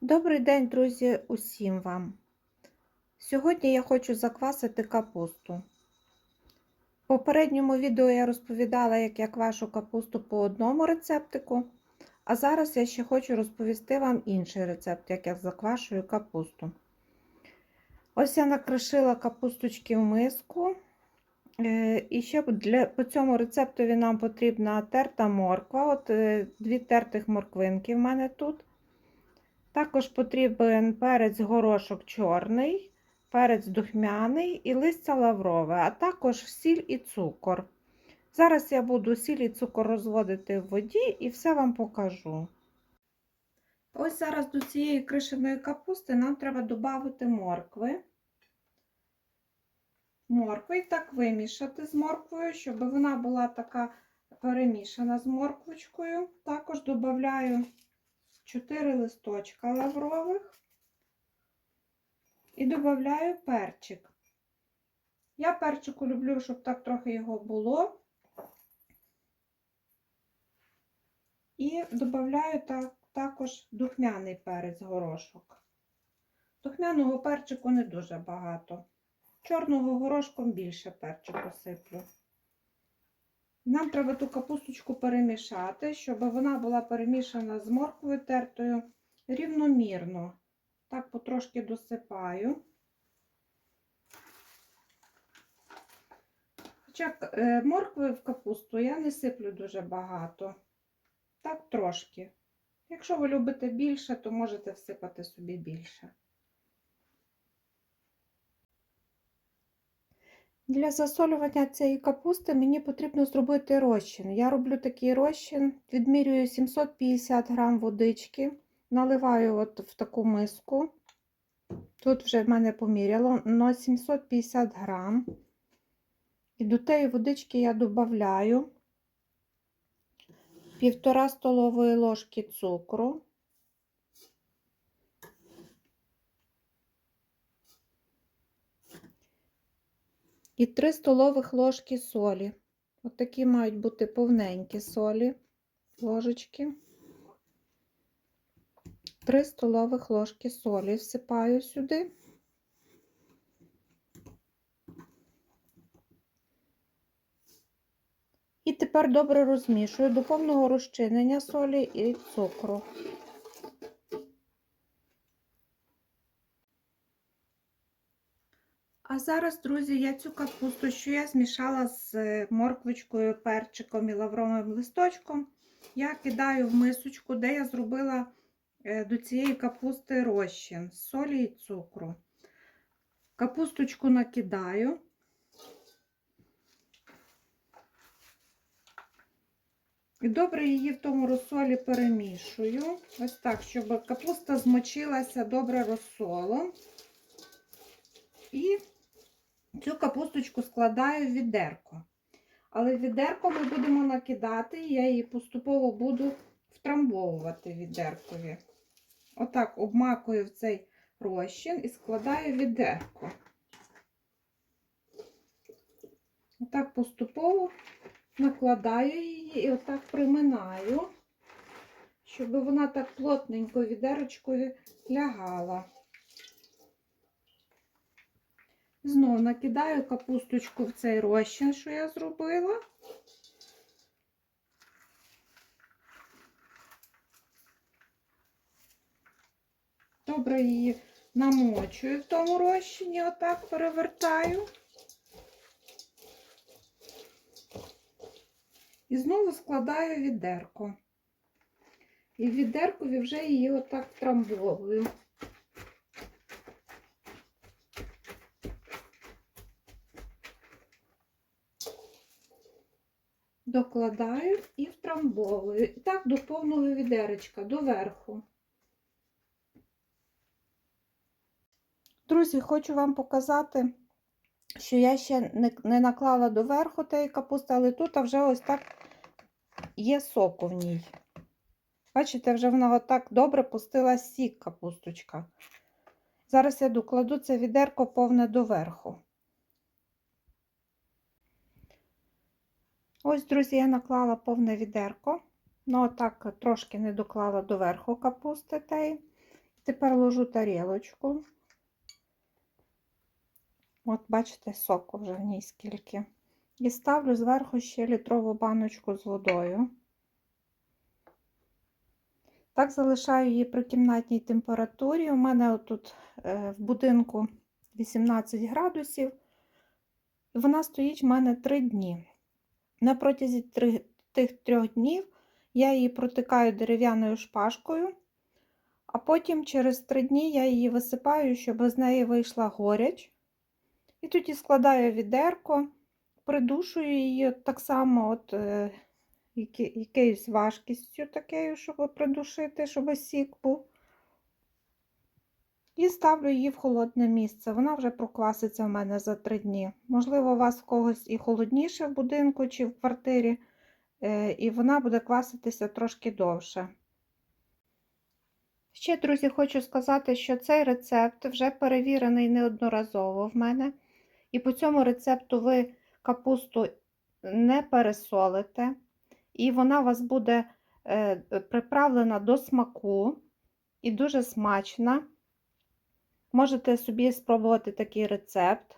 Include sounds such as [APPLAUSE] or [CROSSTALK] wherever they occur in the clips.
Добрий день, друзі, усім вам! Сьогодні я хочу заквасити капусту. В попередньому відео я розповідала, як я квашу капусту по одному рецептику, а зараз я ще хочу розповісти вам інший рецепт, як я заквашую капусту. Ось я накришила капусточки в миску. Е, І ще для, по цьому рецептові нам потрібна терта морква. От е, дві тертих морквинки в мене тут. Також потрібен перець горошок чорний, перець духмяний і листя лаврове, а також сіль і цукор. Зараз я буду сіль і цукор розводити в воді і все вам покажу. Ось зараз до цієї кришеної капусти нам треба додати моркви. Моркви і так вимішати з морквою, щоб вона була така перемішана з морквочкою. Також додаю 4 листочка лаврових і додаю перчик. Я перчику люблю, щоб так трохи його було. І додаю так, також духмяний перець горошок. Духмяного перчику не дуже багато. Чорного горошком більше перчику сиплю. Нам треба ту капусточку перемішати, щоб вона була перемішана з морквою тертою рівномірно. Так потрошки досипаю. Хоча е, моркви в капусту я не сиплю дуже багато. Так трошки. Якщо ви любите більше, то можете всипати собі більше. Для засолювання цієї капусти мені потрібно зробити розчин. Я роблю такий розчин, відмірюю 750 грам водички, наливаю от в таку миску. Тут вже в мене поміряло на 750 грам. І до тієї водички я додаю півтора столової ложки цукру. І 3 столових ложки солі. От мають бути повненькі солі, ложечки. 3 столових ложки солі всипаю сюди. І тепер добре розмішую до повного розчинення солі і цукру. А зараз, друзі, я цю капусту, що я змішала з морквочкою, перчиком і лавровим листочком, я кидаю в мисочку, де я зробила до цієї капусти розчин з солі і цукру. Капусточку накидаю. І добре її в тому розсолі перемішую. Ось так, щоб капуста змочилася добре розсолом. І Цю капусточку складаю в відерко. Але відерко ми будемо накидати, я її поступово буду втрамбовувати в відеркові. Отак обмакую в цей розчин і складаю відерко. Отак поступово накладаю її і отак приминаю, щоб вона так плотненько відерочкою лягала. Знову накидаю капусточку в цей розчин, що я зробила. Добре її намочую в тому розчині, отак перевертаю. І знову складаю відерко. І в відеркові вже її отак трамбовую. Докладаю і втрамбовую. І так до повного відеречка, до верху. Друзі, хочу вам показати, що я ще не, наклала до верху тієї капусти, але тут вже ось так є соку в ній. Бачите, вже вона отак добре пустила сік капусточка. Зараз я докладу це відерко повне до Ось, друзі, я наклала повне відерко, ну отак трошки не доклала до верху капусти. Теї. Тепер ложу тарілочку. От, бачите, соку вже в ній скільки. І ставлю зверху ще літрову баночку з водою. Так залишаю її при кімнатній температурі. У мене тут е, в будинку 18 градусів. І вона стоїть в мене 3 дні. На протязі тих трьох днів я її протикаю дерев'яною шпажкою, а потім через 3 дні я її висипаю, щоб з неї вийшла горяч. І тоді складаю відерко, придушую її так само, от, е, якоюсь важкістю такою, щоб придушити, щоб сік був. І ставлю її в холодне місце. Вона вже прокваситься в мене за три дні. Можливо, у вас в когось і холодніше в будинку чи в квартирі, е, і вона буде кваситися трошки довше. Ще, друзі, хочу сказати, що цей рецепт вже перевірений неодноразово в мене. І по цьому рецепту ви капусту не пересолите, і вона у вас буде е, приправлена до смаку і дуже смачна. Можете собі спробувати такий рецепт.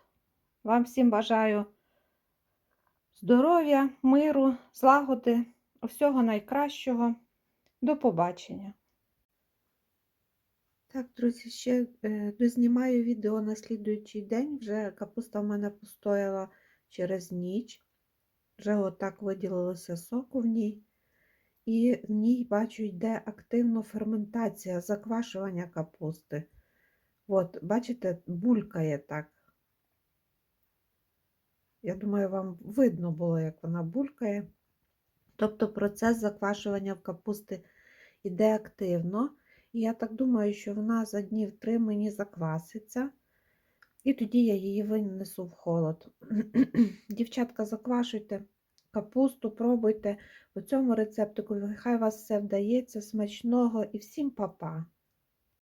Вам всім бажаю здоров'я, миру, злагоди, всього найкращого. До побачення! Так, друзі, ще е, дознімаю відео на слідуючий день. Вже капуста в мене постояла через ніч. Вже отак виділилося соку в ній. І в ній, бачу, йде активно ферментація, заквашування капусти. От, бачите, булькає так. Я думаю, вам видно було, як вона булькає. Тобто процес заквашування в капусти йде активно. І я так думаю, що вона за днів три мені закваситься. І тоді я її винесу в холод. [CLEARS THROAT] Дівчатка, заквашуйте капусту, пробуйте по цьому рецептику. Хай вас все вдається, смачного і всім па-па!